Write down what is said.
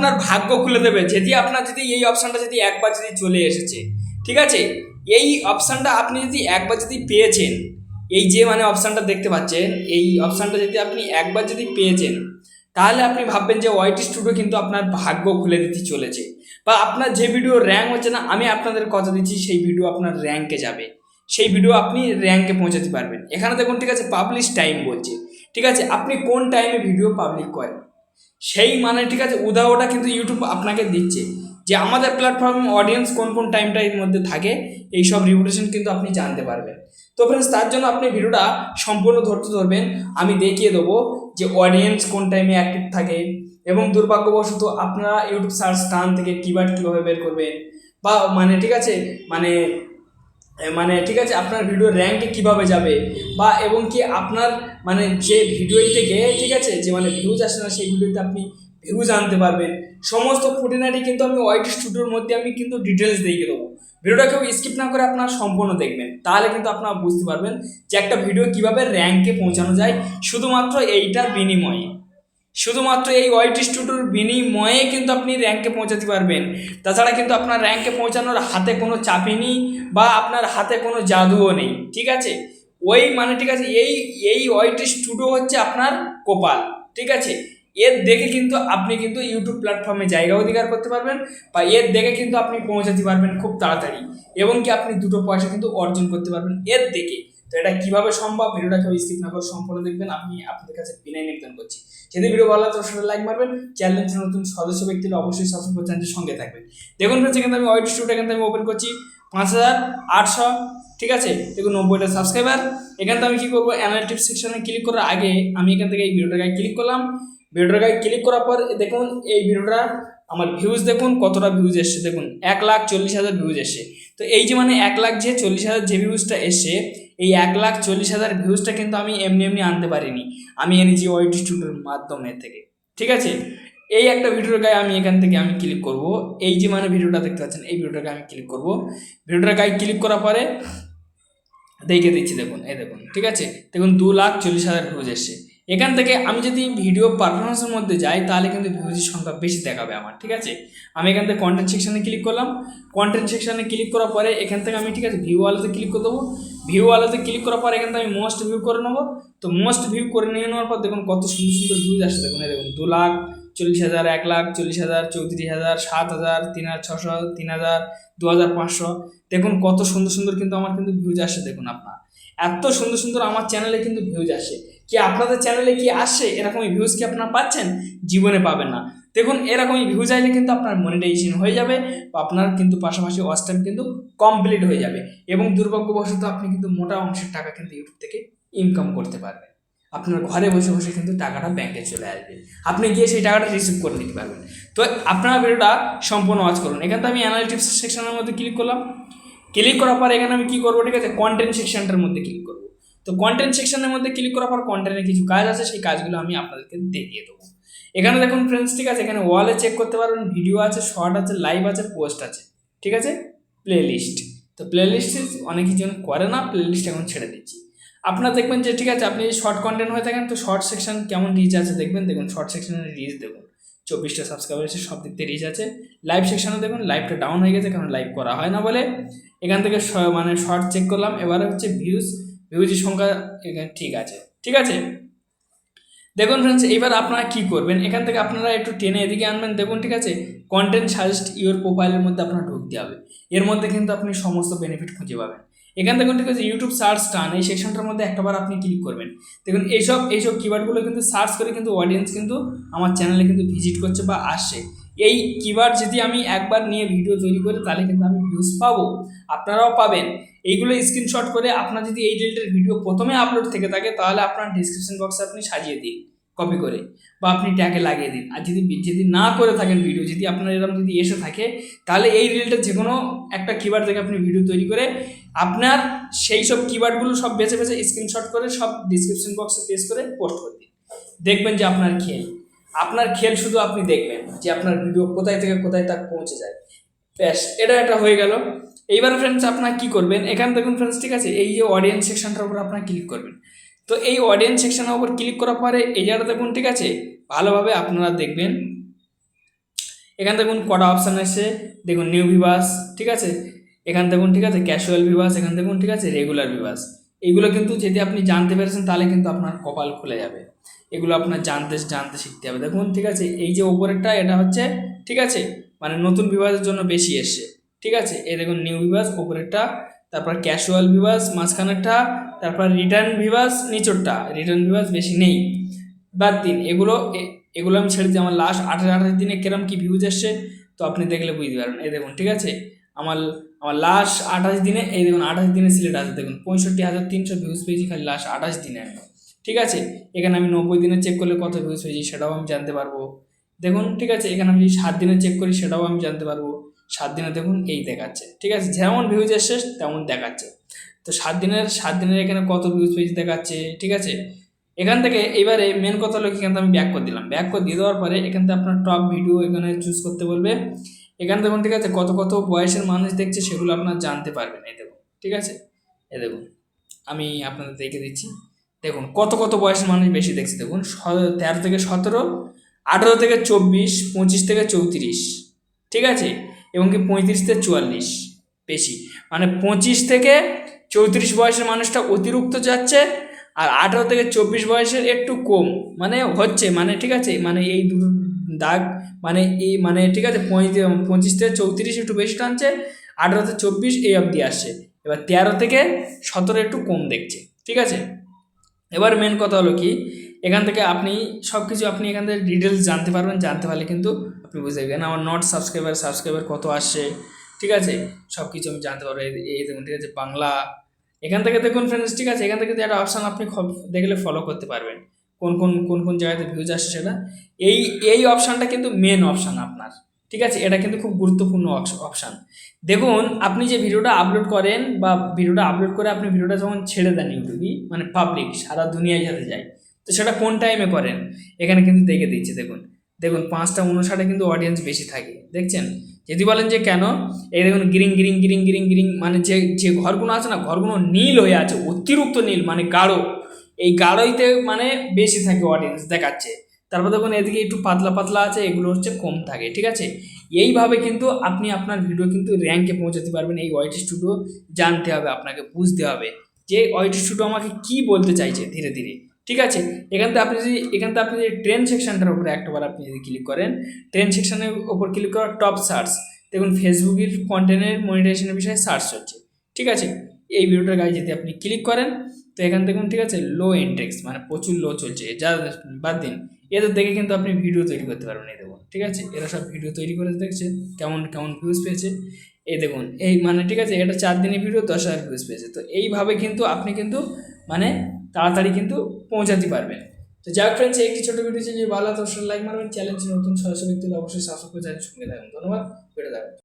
আপনার ভাগ্য খুলে দেবে যদি আপনার যদি এই অপশানটা যদি একবার যদি চলে এসেছে, ঠিক আছে? এই অপশানটা আপনি যদি একবার যদি পেয়েছেন, এই যে মানে অপশানটা দেখতে পাচ্ছেন, এই অপশানটা যদি আপনি একবার যদি পেয়েছেন, তাহলে আপনি ভাববেন যে ওয়াইটি স্টুডিও কিন্তু আপনার ভাগ্য খুলে দিতে চলেছে। বা আপনার যে ভিডিও র্যাঙ্ক হচ্ছে না, আমি আপনাদের কথা দিচ্ছি, সেই ভিডিও আপনার র্যাঙ্কে যাবে। সেই ভিডিও আপনি র্যাঙ্কে পৌঁছাতে পারবেন। এখানে দেখুন, ঠিক আছে পাবলিশ টাইম বলছে। ঠিক আছে, আপনি কোন টাইমে ভিডিও পাবলিক করেন? সেই মানে ঠিক আছে উদাহরণটা কিন্তু ইউটিউব আপনাকে দিচ্ছে। যে আমাদের প্ল্যাটফর্ম অডিয়েন্স কোন কোন টাইমটা এর মধ্যে থাকে এই সব রিপুটেশন কিন্তু আপনি জানতে পারবেন। তো ফ্রেন্ডস তার জন্য আপনি ভিডিওটা সম্পূর্ণ ধরতে ধরবেন। আমি দেখিয়ে দেবো যে অডিয়েন্স কোন টাইমে অ্যাক্টিভ থাকে এবং দুর্ভাগ্যবশত আপনারা ইউটিউব সার্চ টান থেকে কিওয়ার্ড কীভাবে বের করবেন বা মানে ঠিক আছে মানে মানে ঠিক আছে, আপনার ভিডিও র্যাঙ্কে কীভাবে যাবে? বা এবং কি আপনার মানে যে ভিডিও থেকে, ঠিক আছে, যে মানে ভিউজ আসে না, সেই ভিডিওতে আপনি ভিউজ আনতে পারবেন। সমস্ত খুঁটিনাটি কিন্তু আমি ওয়াইট স্টুডিওর মধ্যে আমি কিন্তু ডিটেলস দিয়ে দেবো। ভিডিওটা কেউ স্কিপ না করে আপনারা সম্পূর্ণ দেখবেন। তাহলে কিন্তু আপনারা বুঝতে পারবেন যে একটা ভিডিও কীভাবে র্যাঙ্কে পৌঁছানো যায়। শুধুমাত্র এইটার বিনিময়ে। শুধুমাত্র এই ওয়াইট স্টুডিওর বিনিময়ে কিন্তু আপনি র্যাঙ্কে পৌঁছাতে পারবেন। তাছাড়া কিন্তু আপনার র্যাঙ্কে পৌঁছানোর হাতে কোনো চাপই নেই বা আপনার হাতে কোনো জাদুও নেই, ঠিক আছে? ওই মানে ঠিক আছে, এই এই ওয়াইট স্টুডিও হচ্ছে আপনার কোপাল, ঠিক আছে? এর দেখে কিন্তু আপনি কিন্তু ইউটিউব প্ল্যাটফর্মে জায়গা অধিকার করতে পারবেন বা এর দেখে কিন্তু আপনি পৌঁছাতে পারবেন খুব তাড়াতাড়ি। এবং কি আপনি দুটো পয়সা কিন্তু অর্জন করতে পারবেন। এর দেখে তো এটা কীভাবে সম্ভব? ভিডিওটা কেউ স্কিপ না করে সম্পূর্ণ দেখবেন। আমি আপনাদের কাছে বিনয় নিবেদন করছি। যদি ভিডিও ভালো লাগে তো সেটা লাইক মারবেন। চ্যানেল নতুন সদস্য ব্যক্তিরা অবশ্যই সাবস্ক্রাইব করে চ্যানেলের সঙ্গে থাকবেন। দেখুন ফ্রেন্ডস এখানে আমি ওয়াইট স্টুডিও এখানে আমি ওপেন করছি। পাঁচ হাজার আটশো, ঠিক আছে? দেখুন নব্বইটা সাবস্ক্রাইবার এখান থেকে আমি কী করব? অ্যানালিটিক্স সেকশনে ক্লিক করার আগে আমি এখান থেকে এই ভিডিওটার গায়ে ক্লিক করলাম। ভিডিওটার গায়ে ক্লিক করার পর দেখুন এই ভিডিওটা আমার ভিউজ দেখুন, কতটা ভিউজ এসছে দেখুন, এক লাখ চল্লিশ হাজার ভিউজ এসছে। তো এই যে মানে এক লাখ যে চল্লিশ হাজার যে ভিউজটা এসছে, এই এক লাখ চল্লিশ হাজার ভিউজটা কিন্তু আমি এমনি এমনি আনতে পারিনি। আমি এনেছি ওয়াইটি স্টুডিওর মাধ্যমে থেকে, ঠিক আছে? এই একটা ভিডিওর গায়ে আমি এখান থেকে আমি ক্লিক করব। এই যে মানে ভিডিওটা দেখতে পাচ্ছেন, এই ভিডিওটার গায়ে আমি ক্লিক করব। ভিডিওটার গায়ে ক্লিক করার পরে দেখে দিচ্ছি দেখুন, এই দেখুন, ঠিক আছে? দেখুন দু লাখ চল্লিশ হাজার ভিউজ এসছে। এখান থেকে আমি যদি ভিডিও পারফরমেন্সের মধ্যে যাই, তাহলে কিন্তু ভিউজের সংখ্যা বেশি দেখাবে আমার, ঠিক আছে? আমি এখান থেকে কন্টেন্ট সেকশনে ক্লিক করলাম। কন্টেন্ট সেকশানে ক্লিক করার পরে এখান থেকে আমি, ঠিক আছে ভিউ ওয়ালাতে ক্লিক করে দেবো। ভিউ ওয়ালাতে ক্লিক করার পর এখান থেকে আমি মোস্ট ভিউ করে নেব। তো মোস্ট ভিউ করে নিয়ে নেওয়ার পর দেখুন কত সুন্দর সুন্দর ভিউজ আসছে। দেখুন দেখুন, দু লাখ, চল্লিশ হাজার, এক লাখ, চল্লিশ হাজার, চৌত্রিশ হাজার, সাত হাজার, তিন হাজার ছশো, তিন হাজার, দু হাজার পাঁচশো। দেখুন কত সুন্দর সুন্দর কিন্তু আমার কিন্তু ভিউজ আসে দেখুন আপনার। এত সুন্দর সুন্দর আমার চ্যানেলে কিন্তু ভিউজ আসে। কি আপনাদের চ্যানেলে কি আসে? এরকমই ভিউজ কি আপনারা পাচ্ছেন? জীবনে পাবেন না। দেখুন, এরকমই ভিউজ আইলে কিন্তু আপনার মনিটাইজেশন হয়ে যাবে বা আপনার কিন্তু পাশাপাশি ওয়াচ টাইম কিন্তু কমপ্লিট হয়ে যাবে এবং দুর্ভাগ্যবশত আপনি কিন্তু মোটা অংশের টাকা কিন্তু ইউটিউব থেকে ইনকাম করতে পারবেন। আপনার ঘরে বসে বসে কিন্তু টাকাটা ব্যাংকে চলে আসবে। আপনি গিয়ে সেই টাকাটা রিসিভ করে নিতে পারবেন। তো আপনারা ভিডিওটা সম্পূর্ণ ওয়াচ করুন। এখান থেকে আমি অ্যানালিটিক্স সেকশনের মধ্যে ক্লিক করলাম। ক্লিক করার পর এখানে আমি কী করব? ঠিক আছে কন্টেন্ট সেকশনটার মধ্যে ক্লিক করব। তো কন্টেন্ট সেকশনের মধ্যে ক্লিক করার পর কন্টেন্টের কিছু কাজ আছে, সেই কাজগুলো আমি আপনাদেরকে দেখিয়ে দেবো। এখানে দেখুন ফ্রেন্ডস ঠিক আছে? এখানে ওয়ালে চেক করতে পারবেন ভিডিও আছে শর্ট আছে লাইভ আছে পোস্ট আছে, ঠিক আছে? প্লে লিস্ট তো প্লে লিস্ট অনেক কিছু করে না প্লে লিস্ট এখন ছেড়ে দিচ্ছি। আপনারা দেখবেন যে, ঠিক আছে, আপনি শর্ট কন্টেন্ট হয়ে থাকেন, তো শর্ট সেকশন কেমন রিচ আছে দেখবেন? দেখুন শর্ট সেকশনের রিচ দেখুন। চব্বিশটা সাবস্ক্রাইবার এসে সব দিক থেকে রিচ আছে। লাইভ সেকশনে দেখুন লাইভটা ডাউন হয়ে গেছে, কারণ লাইভ করা হয় না বলে। এখান থেকে মানে শর্ট চেক করলাম, এবারে হচ্ছে ভিউজ ভিউজের সংখ্যা এখানে ঠিক আছে। ঠিক আছে? দেখুন ফ্রেন্ডস এবার আপনারা কি করবেন? এখান থেকে আপনারা একটু টেনে এদিকে আনবেন। দেখুন, ঠিক আছে? কন্টেন্ট সাজেস্ট ইউর প্রোফাইলের মধ্যে আপনার ঢুকতে হবে। এর মধ্যে কিন্তু আপনি সমস্ত বেনিফিট খুঁজে পাবেন। এখান থেকে ঠিক আছে? ইউটিউব সার্চ টান এই সেকশনটার মধ্যে একটাবার আপনি ক্লিক করবেন। দেখুন, এইসব এইসব কিওয়ার্ডগুলো কিন্তু সার্চ করে কিন্তু অডিয়েন্স কিন্তু আমার চ্যানেলে কিন্তু ভিজিট করছে বা আসছে। এই কিওয়ার্ড যদি আমি একবার নিয়ে ভিডিও তৈরি করি, তাহলে কিন্তু আমি ভিউজ পাবো। আপনারাও পাবেন। এইগুলো স্ক্রিনশট করে আপনার যদি এই রিলেটেড ভিডিও প্রথমে আপলোড থেকে থাকে, তাহলে আপনার ডিসক্রিপশন বক্সে আপনি সাজিয়ে দিন কপি করে বা আপনি ট্যাগে লাগিয়ে দিন। আর যদি যদি না করে থাকেন ভিডিও যদি আপনার এরকম যদি এসে থাকে, তাহলে এই রিলেটেড যে কোনো একটা কিওয়ার্ড থেকে আপনি ভিডিও তৈরি করে আপনার সেই সব কিওয়ার্ডগুলো সব বেছে বেছে স্ক্রিনশট করে সব ডিসক্রিপশন বক্সে পেস্ট করে পোস্ট করে দিন। দেখবেন যে আপনার খেল। আপনার খেল শুধু আপনি দেখবেন যে আপনার ভিডিও কোথায় থেকে কোথায় তার পৌঁছে যায়। ব্যাস, এটা একটা হয়ে গেল। এইবার ফ্রেন্ডস আপনার কি করবেন? এখানে দেখুন ফ্রেন্ডস ঠিক আছে? এই যে অডিয়েন্স সেকশনটার উপর আপনার ক্লিক করবেন। তো এই অডিয়েন্স সেকশনের উপর ক্লিক করার পরে এই জায়গাটা দেখুন, ঠিক আছে? ভালোভাবে আপনারা দেখবেন। এখান দেখুন কটা অপশান এসছে দেখুন নিউ ভিভাস ঠিক আছে? এখান দেখুন, ঠিক আছে? ক্যাশুয়াল ভিভাস এখান দেখুন, ঠিক আছে? রেগুলার ভিভাস এইগুলো কিন্তু যদি আপনি জানতে পেরেছেন, তাহলে কিন্তু আপনার কপাল খুলে যাবে। এগুলো আপনার জানতে জানতে শিখতে হবে। দেখুন, ঠিক আছে? এই যে ওপরেরটা এটা হচ্ছে, ঠিক আছে? মানে নতুন বিভাগের জন্য বেশি এসছে। ঠিক আছে? এই দেখুন নিউ ভিভাস ওপরেরটা তারপর ক্যাশুয়াল ভিভাস মাঝখানেরটা, তারপর রিটার্ন ভিভাস নিচরটা। রিটার্ন ভিভাস বেশি নেই। বাদ দিন, এগুলো এগুলো আমি ছেড়ে দিই আমার লাস্ট আঠাশ আঠাশ দিনে কিরম কি ভিউজ এসছে, তো আপনি দেখলে বুঝতে পারবেন। এই দেখুন, ঠিক আছে? আমার আমার লাস্ট আঠাশ দিনে, এই দেখুন, আঠাশ দিনে সিলেট আছে। দেখুন, পঁয়ষট্টি হাজার তিনশো ভিউজ পেয়েছি খালি লাস্ট আঠাশ দিনে ঠিক আছে? এখানে আমি নব্বই দিনে চেক করলে কত ভিউজ পেয়েছি সেটাও আমি জানতে পারব। দেখুন, ঠিক আছে? এখানে আমি যদি সাত দিনে চেক করি, সেটাও আমি জানতে পারব। সাত দিনে দেখুন এই দেখাচ্ছে, ঠিক আছে? যেমন ভিউজ এসছে, তেমন দেখাচ্ছে। তো সাত দিনের সাত দিনের এখানে কত ভিউজ পেয়েছি দেখাচ্ছে, ঠিক আছে? এখান থেকে এবারে মেন কথা হলো এখান থেকে আমি ব্যাক করে দিলাম। ব্যাক করে দিয়ে দেওয়ার পরে এখান থেকে আপনার টপ ভিডিও এখানে চুজ করতে বলবে। এখানে দেখুন, ঠিক আছে, কত কত বয়সের মানুষ দেখছে সেগুলো আপনার জানতে পারবেন। এই দেখুন, ঠিক আছে? এ দেখুন, আমি আপনাদের দেখে দিচ্ছি। দেখুন, কত কত বয়সের মানুষ বেশি দেখছে, দেখুন তেরো থেকে সতেরো, আঠেরো থেকে চব্বিশ, পঁচিশ থেকে চৌত্রিশ, ঠিক আছে? এবং কি পঁয়ত্রিশ থেকে চুয়াল্লিশ বেশি। মানে পঁচিশ থেকে চৌত্রিশ বয়সের মানুষটা অতিরিক্ত যাচ্ছে আর আঠেরো থেকে চব্বিশ বয়সের একটু কম। মানে হচ্ছে মানে ঠিক আছে মানে এই দুটো দাগ মানে এই মানে ঠিক আছে পঁচিশ থেকে চৌত্রিশ একটু বেশি টানছে, আঠেরো থেকে চব্বিশ এই অবধি আসছে। এবার তেরো থেকে সতেরো একটু কম দেখছে, ঠিক আছে? এবার মেন কথা হলো কি এখান থেকে আপনি সব কিছু আপনি এখান থেকে ডিটেলস জানতে পারবেন, জানতে পারলে কিন্তু আপনি বুঝতে পারবেন আমার নট সাবস্ক্রাইবার সাবস্ক্রাইবার কত আসছে ঠিক আছে? সব কিছু আমি জানতে পারব। এই দেখুন, ঠিক আছে, বাংলা। এখান থেকে দেখুন ফ্রেন্ডস ঠিক আছে? এখান থেকে একটা অপশান আপনি দেখলে ফলো করতে পারবেন। কোন কোন কোন কোন জায়গাতে ভিউজ আসছে সেটা। এই এই অপশানটা কিন্তু মেন অপশান আপনার, ঠিক আছে? এটা কিন্তু খুব গুরুত্বপূর্ণ অপশান দেখুন, আপনি যে ভিডিওটা আপলোড করেন বা ভিডিওটা আপলোড করে আপনি ভিডিওটা যখন ছেড়ে দেন ইউটিউবে মানে পাবলিক সারা দুনিয়ায় যাতে যায় তো সেটা কোন টাইমে করেন? এখানে কিন্তু দেখে দিচ্ছে, দেখুন। দেখুন, পাঁচটা উনষাটে কিন্তু অডিয়েন্স বেশি থাকে, দেখছেন? যদি বলেন যে কেন? এই দেখুন গ্রিং গ্রিং গ্রিং গ্রিং গ্রিং মানে যে যে ঘরগুলো আছে না, ঘরগুলো নীল হয়ে আছে, অতিরিক্ত নীল মানে গাঢ়। এই গাঢ়ইতে মানে বেশি থাকে অডিয়েন্স দেখাচ্ছে। তারপর দেখুন, এদিকে একটু পাতলা পাতলা আছে, এগুলো হচ্ছে কম থাকে, ঠিক আছে? এইভাবে কিন্তু আপনি আপনার ভিডিও কিন্তু র্যাঙ্কে পৌঁছাতে পারবেন, এই ওয়াইটি স্টুডিও জানতে হবে, আপনাকে বুঝতে হবে যে ওয়াইটি স্টুডিও আমাকে কি বলতে চাইছে ধীরে ধীরে। ঠিক আছে? এখান থেকে আপনি যদি, এখান থেকে আপনি যদি ট্রেন সেকশনটার উপরে একটাবার আপনি যদি ক্লিক করেন ট্রেন সেকশনের উপর ক্লিক করার টপ সার্চ দেখুন ফেসবুকের কন্টেন্টের মনিটাইজেশনের বিষয়ে সার্চ হচ্ছে ঠিক আছে? এই ভিডিওটার গায়ে যদি আপনি ক্লিক করেন, তো এখান থেকে ঠিক আছে? লো ইন্ডেক্স মানে প্রচুর লো চলছে। যা বাদ দিন। এদের দেখে কিন্তু আপনি ভিডিও তৈরি করতে পারবেন, এই দেখুন। ঠিক আছে? এরা সব ভিডিও তৈরি করে দেখছে, কেমন কেমন ভিউজ পেয়েছে। এই দেখুন, এই মানে ঠিক আছে, এটা চার দিনের ভিডিও দশ হাজার ভিউজ পেয়েছে। তো এইভাবে কিন্তু আপনি কিন্তু মানে তাড়াতাড়ি কিন্তু পৌঁছাতে পারবেন তো যাক ফ্রেন্ডস একটি ছোটো ভিডিও যদি ভালো তো লাইক মারবেন চ্যালেঞ্জ নতুন, সরাসরি ব্যক্তি অবশ্যই সাবস্ক্রাইব করে জানিয়ে সঙ্গে থাকবেন ধন্যবাদ ভিডিও দেখবেন